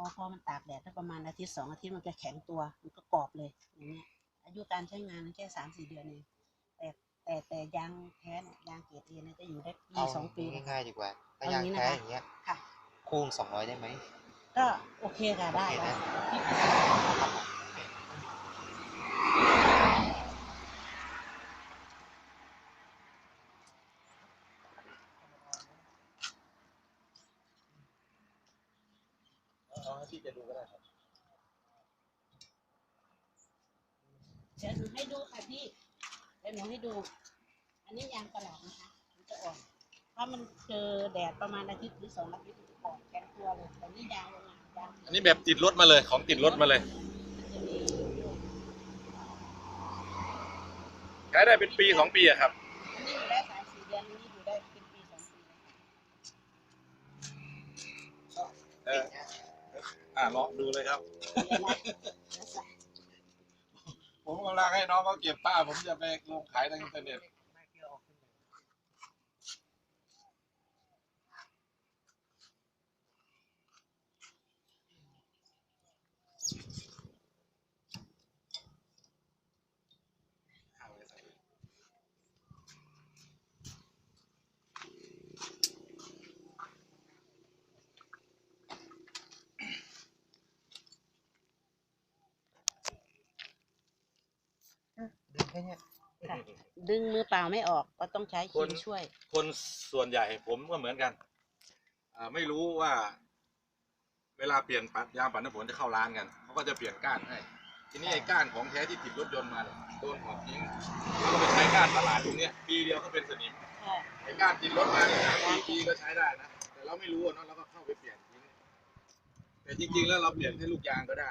อพอมันตากแดดถ้าประมาณอาทิตย์สองอาทิตย์มันจะแข็งตัว มันก็กรอบเลยอย่างเงี้ย อายุการใช้งานมันแค่สามสี่เดือนเองแต่แต่แต่ยางแท้เนี่ยยางเกรดเอเนี่ยจะอยู่ได้ปีเอาสองปีเลยง่ายๆดีกว่าถ้าเอายางงี้นะแท้คะอย่างเงี้ยค่ะ คูณสองร้อยได้ไหม ก็โอเคค่ะได้โอเคได้นะ ที่ เอา ให้พี่จะดูก็ได้ครับ เดี๋ยวหนูให้ดูค่ะพี่ เดี๋ยวหนูให้ดู อันนี้ยางตลาดนะคะ มันจะอ่อน ถ้ามันเจอแดดประมาณอาทิตย์หรือสองอาทิตย์มันจะอ่อนแข็งตัวเลย แต่นี่ยางโรงงานยางอันนี้แบบติดรถมาเลยของติดรถมาเลยมันจะมีใช้ได้เป็นปีสองปีอะครับ อันนี้อยู่ได้สามสี่เดือนอันนี้อยู่ได้เป็นปีสองปีเลยค่ะ เออ อ่าลองดูเลยครับ ผมกำลังให้น้องเขาเก็บป้า ผมจะไปลงขายทางอินเทอร์เน็ต ดึงแค่เนี้ยค่ะ ดึงมือเปล่าไม่ออกก็ต้องใช้ครีมช่วย คนส่วนใหญ่ผมก็เหมือนกันอ่าไม่รู้ว่า เวลาเปลี่ยนปัดยางปัดน้ำฝนจะเข้าร้านกันเขาก็จะเปลี่ยนก้านให้ ทีนี้ไอ้ก้านของแท้ที่ติดรถยนต์มาเนี่ยโดนถอดทิ้งแล้วก็ไปใช้ก้านตลาดตรงเนี้ยปีเดียวก็เป็นสนิมค่ะ ไอ้ก้านติดรถมาเนี่ยสามปีก็ใช้ได้นะแต่เราไม่รู้อะเนาะเราก็เข้าไปเปลี่ยนทิ้งแต่จริงๆแล้วเราเปลี่ยนให้ลูกยางก็ได้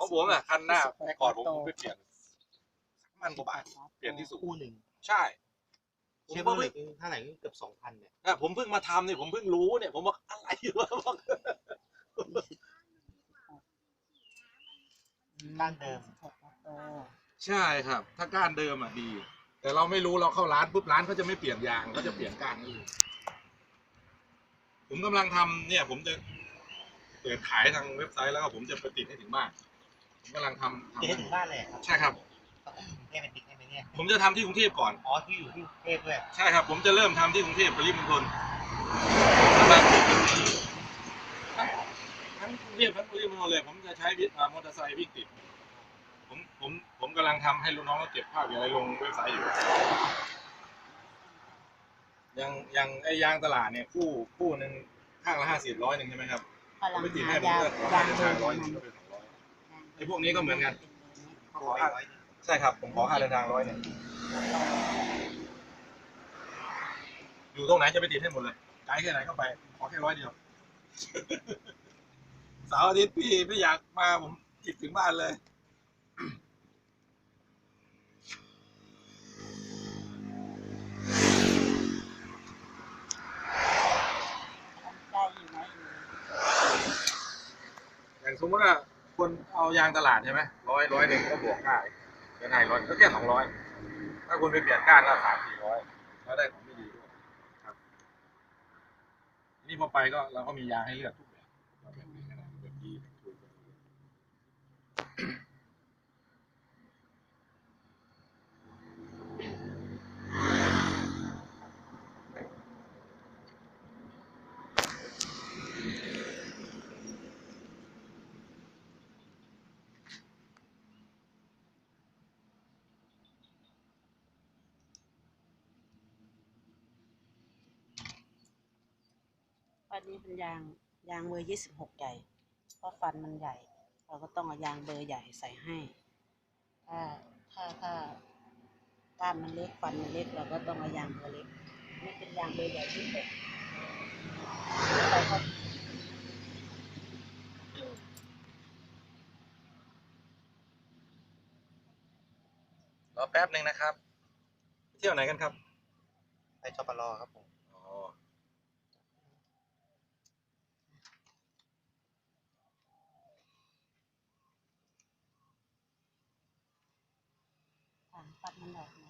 เพราะผมอะคันหน้าแต่ก่อนผมผมไปเปลี่ยนสักมันกว่าบาท เปลี่ยนที่สุดคู่หนึ่งใช่ผมเชื่อก็ว่าเหล็เพิ่งกเท่าไหร่เกือบสองพันเนี่ยอะผมเพิ่งมาทำเนี่ยผมเพิ่งรู้เนี่ยผมบอกอะไรวะบอกก้านเดิม ใช่ครับ ถ้าก้านเดิมอะดี แต่เราไม่รู้เราเข้าร้านปุ๊บร้านเขาจะไม่เปลี่ยนยางเขาจะเปลี่ยนก้านนี่ผมกำลังทำเนี่ย ผมจะเปิดขายทางเว็บไซต์แล้วก็ผมจะไปติดให้ถึงบ้าน ผมกำลังทำทำติดให้ถึงบ้านเลยครับใช่ครับ ต้องกรุงเทพเป็นติดให้ไหมเนี่ยผมจะทำที่กรุงเทพก่อน อ๋อที่อยู่ที่กรุงเทพด้วยใช่ครับ ผมจะเริ่มทำที่กรุงเทพปริมณฑลทั้งทั้งกรุงเทพทั้งปริมณฑลเลยผมจะใช้วิอ่ามอเตอร์ไซค์วิ่งติด ผมผมผมกำลังทำให้ลูกน้องเขาเก็บภาพอย่างไรลงเว็บไซต์อยู่ยังยังไอ้ยางตลาดเนี่ยคู่คู่หนึ่งข้างละห้าสิบร้อยหนึ่งใช่ไหมครับพผมลังไปติดหาให้ผมยางก็ขอยางค่าเดิเดินนทางร้อยหมันึ่งนก็เป็นส องร้อยไอ้พวกนี้ก็เหมือนกันขอให้ร้อยหนึ่งใช่ครับ ผมขอค่าเดินทางร้อยหนึ่งอยู่ตรงไหนจะไปติดให้หมดเลยไกลแค่ไหนก็ไป ขอแค่ร้อยเดียวเสาร์อาทิตย์พี่ไม่อยากมาผมจิบถึงบ้านเลยได้อยู่ไหมอย่างสมมติว่า คนเอายางตลาดใช่ไหมร้อยร้อยหนึ่งก็บวกได้เดินไงร้อยก็แค่สองร้อยถ้าคุณไปเปลี่ยนก้านก็สามสี่ร้อยแล้วได้ของไม่ดีด้วยครับ นี่พอไปก็เราก็มียางให้เลือกทุกแบบเราแบบไหนก็ได้แบบดีแบบถูกแบบดี ฟันนี้เป็นยางยางเบอร์ยี่สิบหกใหญ่ เพราะฟันมันใหญ่ เราก็ต้องเอายางเบอร์ใหญ่ใส่ให้ ถ้าถ้าถ้าก้านมันเล็กฟันมันเล็กเราก็ต้องเอายางเบอร์เล็ก นี่เป็นยางเบอร์ใหญ่ที่สุดใส่เข้ารอแป๊บหนึ่งนะครับ เที่ยวไหนกันครับ ไปจปรครับผม อ๋อ ตัดมันออกนะ